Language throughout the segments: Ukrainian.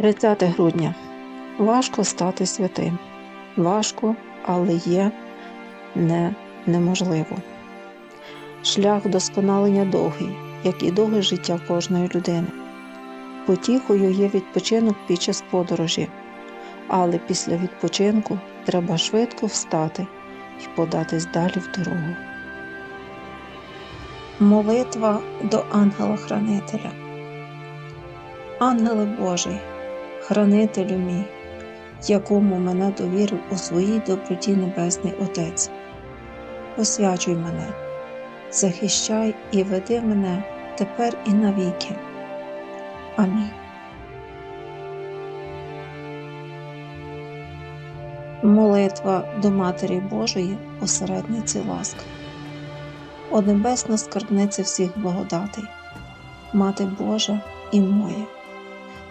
30 грудня. Важко стати святим. Важко, але є не неможливо. Шлях досконалення довгий, як і довге життя кожної людини. Потіхою є відпочинок під час подорожі, але після відпочинку треба швидко встати і податись далі в дорогу. Молитва до ангела-хранителя. Ангеле Божий, хранителю мій, якому мене довірив у своїй доброті Небесний Отець. Освячуй мене, захищай і веди мене тепер і навіки. Амінь. Молитва до Матері Божої, посередниці ласк. О небесна скарбниця всіх благодатей, Мати Божа і моя.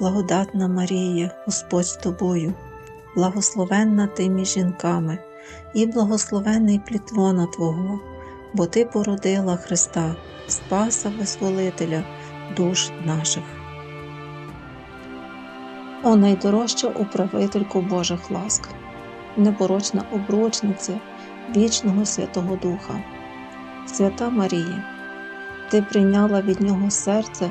благодатна Марія, Господь з тобою, благословенна ти між жінками, і благословенний плід лона Твого, бо Ти породила Христа, Спаса Визволителя душ наших. О найдорожча управителько Божих ласк, непорочна обручниця вічного Святого Духа, Свята Марія, Ти прийняла від Нього серце,